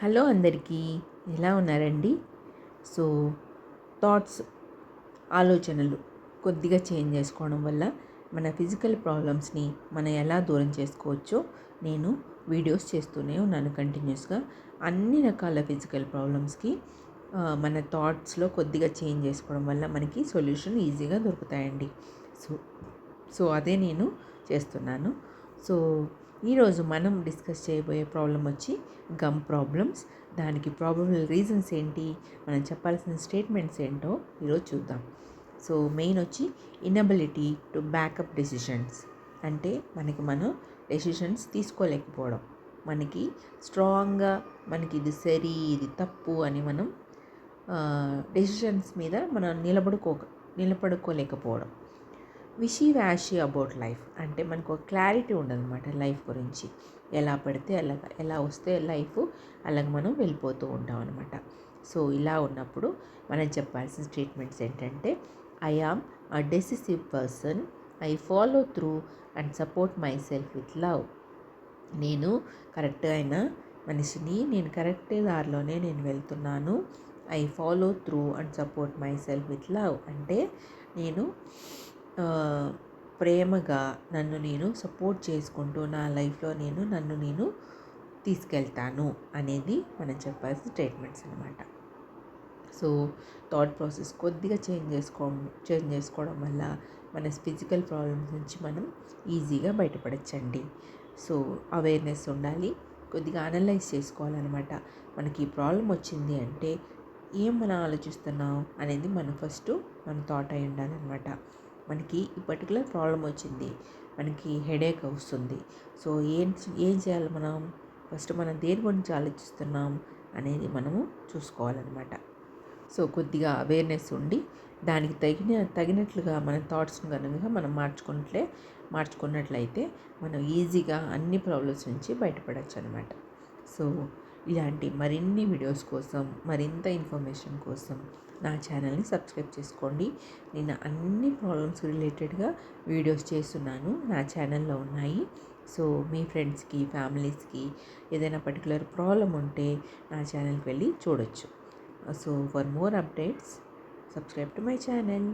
Hello అందరికీ ఎలా ఉన్నారండి? సో థాట్స్ ఆలోచనలు కొద్దిగా చేంజ్ చేసుకోవడం వల్ల మన ఫిజికల్ ప్రాబ్లమ్స్ని మనం ఎలా దూరం చేసుకోవచ్చో నేను వీడియోస్ చేస్తూనే ఉన్నాను కంటిన్యూస్గా అన్ని రకాల ఫిజికల్ ప్రాబ్లమ్స్కి మన థాట్స్లో కొద్దిగా చేంజ్ చేసుకోవడం వల్ల మనకి సొల్యూషన్ ఈజీగా దొరుకుతాయండి. సో సో అదే నేను చేస్తున్నాను. సో ఈరోజు మనం డిస్కస్ చేయబోయే ప్రాబ్లం వచ్చి గమ్ ప్రాబ్లమ్స్. దానికి ప్రాబ్లమ్ రీజన్స్ ఏంటి? మనం చెప్పాల్సిన స్టేట్మెంట్స్ ఏంటో ఈరోజు చూద్దాం. సో మెయిన్ వచ్చి inability to back up decisions అంటే మనకి మనం డెసిషన్స్ తీసుకోలేకపోవడం. మనకి స్ట్రాంగ్గా మనకి ఇది సరి ఇది తప్పు అని మనం డెసిషన్స్ మీద మనం నిలబడుకో నిలబడుకోలేకపోవడం. విషీ వ్యాషి అబౌట్ లైఫ్ అంటే మనకు ఒక క్లారిటీ ఉండదన్నమాట లైఫ్ గురించి. ఎలా పడితే అలాగ ఎలా వస్తే లైఫ్ అలాగ మనం వెళ్ళిపోతూ ఉంటాం అనమాట సో ఇలా ఉన్నప్పుడు మనం చెప్పాల్సిన స్టేట్మెంట్స్ ఏంటంటే I am a decisive person I follow through and support myself with love నేను కరెక్ట్ అయిన మనిషిని నేను కరెక్ట్ దారిలోనే నేను వెళ్తున్నాను. I follow through and support myself with love అంటే నేను ప్రేమగా నన్ను నేను సపోర్ట్ చేసుకుంటూ నా లైఫ్లో నేను నన్ను నేను తీసుకెళ్తాను అనేది మనం చెప్పాల్సిన స్టేట్మెంట్స్ అనమాట సో థాట్ ప్రాసెస్ కొద్దిగా చేంజ్ చేసుకో చేంజ్ చేసుకోవడం వల్ల మన ఫిజికల్ ప్రాబ్లమ్స్ నుంచి మనం ఈజీగా బయటపడచ్చండి. సో అవేర్నెస్ ఉండాలి కొద్దిగా అనలైజ్ చేసుకోవాలన్నమాట. మనకి ఈ ప్రాబ్లం వచ్చింది అంటే ఏం మనం ఆలోచిస్తున్నాం అనేది మనం ఫస్ట్ మన థాట్ అయి ఉండాలన్నమాట. మనకి ఈ పర్టికులర్ ప్రాబ్లం వచ్చింది. మనకి హెడేక్ వస్తుంది. సో ఏం ఏం చేయాలి మనం? ఫస్ట్ మనం దేని గురించి ఆలోచిస్తున్నాం అనేది మనము చూసుకోవాలన్నమాట. సో కొద్దిగా అవేర్నెస్ ఉండి దానికి తగిన తగినట్లుగా మన థాట్స్ని కనుక మనం మార్చుకున్నట్లే మార్చుకున్నట్లయితే మనం ఈజీగా అన్ని ప్రాబ్లమ్స్ నుంచి బయటపడవచ్చు అనమాట సో ఇలాంటి మరిన్ని వీడియోస్ కోసం మరింత ఇన్ఫర్మేషన్ కోసం నా ఛానల్ని సబ్స్క్రైబ్ చేసుకోండి. నేను అన్ని ప్రాబ్లమ్స్ రిలేటెడ్గా వీడియోస్ చేస్తున్నాను నా ఛానల్లో ఉన్నాయి. సో మీ ఫ్రెండ్స్కి ఫ్యామిలీస్కి ఏదైనా పర్టికులర్ ప్రాబ్లం ఉంటే నా ఛానల్కి వెళ్ళి చూడొచ్చు. So for more updates subscribe to my channel.